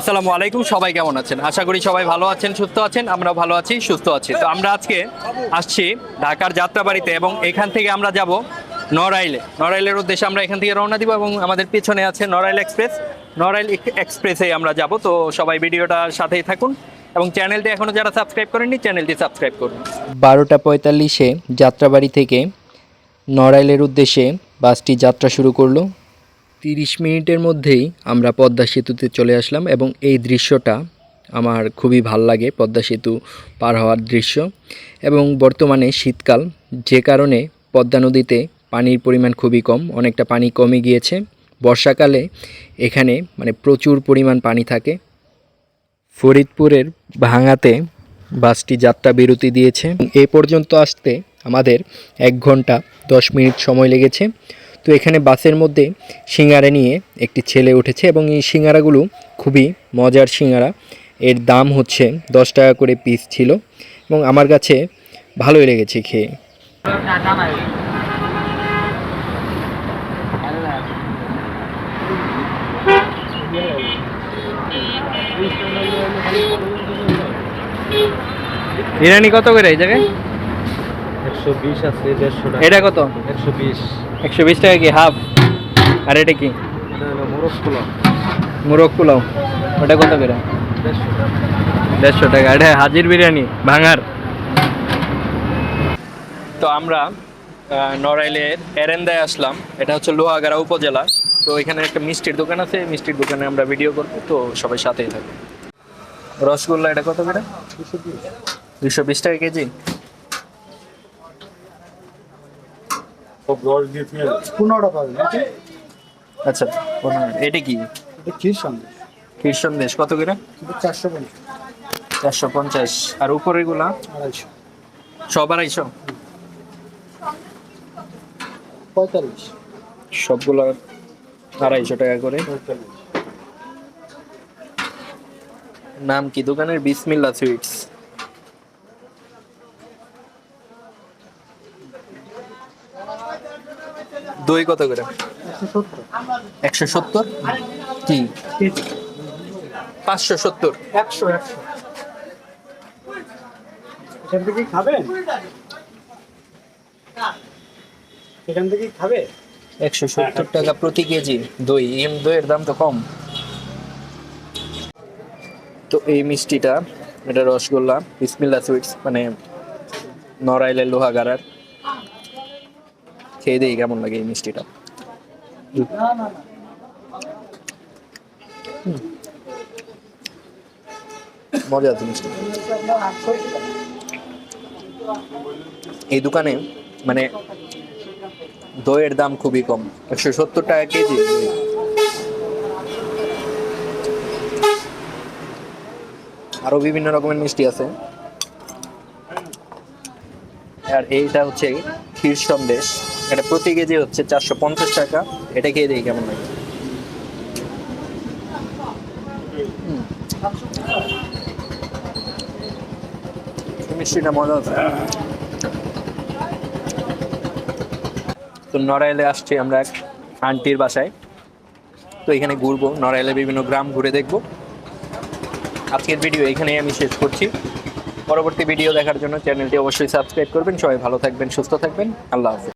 আসসালামু আলাইকুম, সবাই কেমন আছেন? আশা করি সবাই ভালো আছেন, সুস্থ আছেন আমরা ভালো আছি, সুস্থ আছি। তো আমরা আজকে আসছি ঢাকার যাত্রাবাড়িতে এবং এখান থেকে আমরা যাব নড়াইলে। নড়াইলের উদ্দেশ্যে আমরা এখান থেকে রওনা দিব এবং আমাদের পেছনে আছে নড়াইল এক্সপ্রেস। নড়াইল এক্সপ্রেসে আমরা যাব, তো সবাই ভিডিওটার সাথেই থাকুন এবং চ্যানেলটি এখনও যারা সাবস্ক্রাইব করেননি, চ্যানেলটি সাবস্ক্রাইব করুন। বারোটা পঁয়তাল্লিশে যাত্রাবাড়ি থেকে নড়াইলের উদ্দেশ্যে বাসটি যাত্রা শুরু করল। তিরিশ মিনিটের মধ্যেই আমরা পদ্মা সেতুতে চলে আসলাম এবং এই দৃশ্যটা আমার খুবই ভালো লাগে, পদ্মা সেতু পার হওয়ার দৃশ্য। এবং বর্তমানে শীতকাল, যে কারণে পদ্মা নদীতে পানির পরিমাণ খুবই কম, অনেকটা পানি কমে গিয়েছে। বর্ষাকালে এখানে মানে প্রচুর পরিমাণ পানি থাকে। ফরিদপুরের ভাঙাতে বাসটি যাত্রা বিরতি দিয়েছে। এ পর্যন্ত আসতে আমাদের এক ঘণ্টা দশ মিনিট সময় লেগেছে। তো এখানে বাসের মধ্যে সিঙ্গারা নিয়ে একটি ছেলে উঠেছে এবং এই সিঙ্গারাগুলো খুবই মজার সিঙ্গারা। এর দাম হচ্ছে দশ টাকা করে পিস ছিল এবং আমার কাছে ভালোই লেগেছে খেয়ে। বিরিয়ানি কত করে এই জায়গায়? একশো বিশ আছে দেড়শো টাকা। এটা কত? একশো বিশ। একশো বিশ টাকা কি হাফ আর এটা কি? মোরগ পোলাও। ওটা কত করে? দেড়শো দেড়শো টাকা। এটা হাজির বিরিয়ানি ভাঙার। তো আমরা নড়াইলের এরেন্দায় আসলাম। এটা হচ্ছে লোহাগাড়া উপজেলা। তো এখানে একটা মিষ্টির দোকান আছে। মিষ্টির দোকানে আমরা ভিডিও করব। তো সবাই সাথেই থাকবে রসগোল্লা এটা কত করে? দুশো বিশ টাকা কেজি? পনেরোটা পাবেন আচ্ছা পনেরো। এটা কি? এটা ক্ষীর সন্দেশ। ক্ষীর সন্দেশ। কত করে? চারশো পঞ্চাশ। চারশো পঞ্চাশ। আর উপরেগুলা আড়াইশো। সব আড়াইশো? পঁয়তাল্লিশ। সবগুলো আড়াইশো টাকা করে। পঁয়তাল্লিশ। নাম কি? দোকানের বিসমিল্লা সুইটস। দই কত করে? একশো সত্তর। কি? পাঁচশো সত্তর। একশো একশো। এখান থেকে খাবেন এখান থেকে খাবে? একশো সত্তর টাকা প্রতি কেজি দই। এম দইয়ের দাম তো কম। তো এই মিষ্টিটা এটা রসগোল্লা বিসমিল্লা সুইটস মানে নড়াইলের লোহাগাড়ার খেয়ে দিই কেমন লাগে এই মিষ্টিটা? মজা এই দোকানে মানে দইয়ের দাম খুবই কম, একশো সত্তর টাকা কেজি। আরও বিভিন্ন রকমের মিষ্টি আছে। আর এইটা হচ্ছে ক্ষীর সন্দেশ এটা প্রতি কেজি হচ্ছে চারশো পঞ্চাশ টাকা। এটা খেয়ে দিই কেমন লাগে। মিষ্টিটা মজা আছে তো নড়াইলে আসছি আমরা এক আন্টির বাসায়। তো এখানে ঘুরবো, নড়াইলে বিভিন্ন গ্রাম ঘুরে দেখব। আজকের ভিডিও এখানেই আমি শেষ করছি। পরবর্তী ভিডিও দেখার জন্য চ্যানেলটি অবশ্যই সাবস্ক্রাইব করবেন। সবাই ভালো থাকবেন, সুস্থ থাকবেন। আল্লাহ হাফিজ।